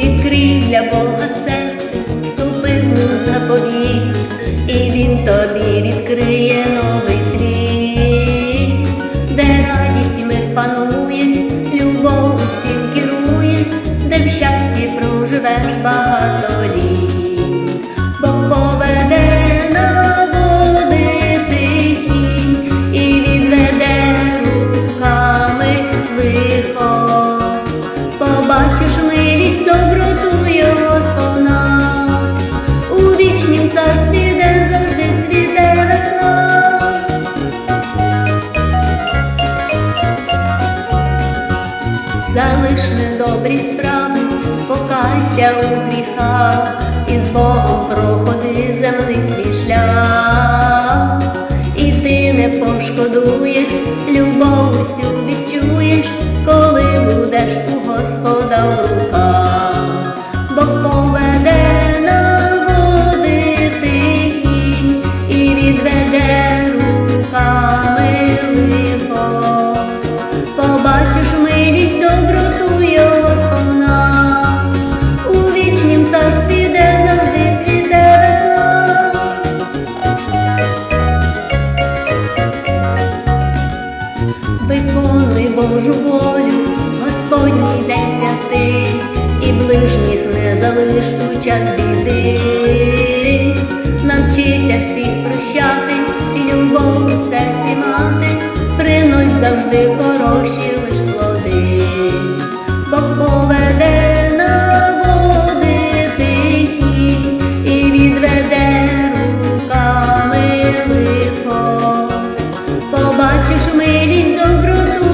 відкрий для Бога серце, ступи з заповіт, і він тобі відкриє новий світ, де радість і мир панує, любов усім керує, де в щасті проживеш багато літ, Побачиш милість, доброту його сповна, у вічнім царстві, де завжди цвіте весна. Залиш недобрі справи, покайся у гріхах, і з Богом проходи земний свій шлях, і ти не пошкодуєш, любов усю відчуєш, будеш у Господа в руках, Бог поведе на води тихі і відведе руками лихо. Побачиш милість, доброту його сповна, у вічнім царстві, де завжди цвіте весна. Виконуй Божу волю, Господній день святий, і ближніх не залишку у час біди, навчися всіх прощати, любов у серці мати, принось завжди хороші лиш плоди, Бог поведе на води тихі і відведе руками лихо, побачиш милість доброту.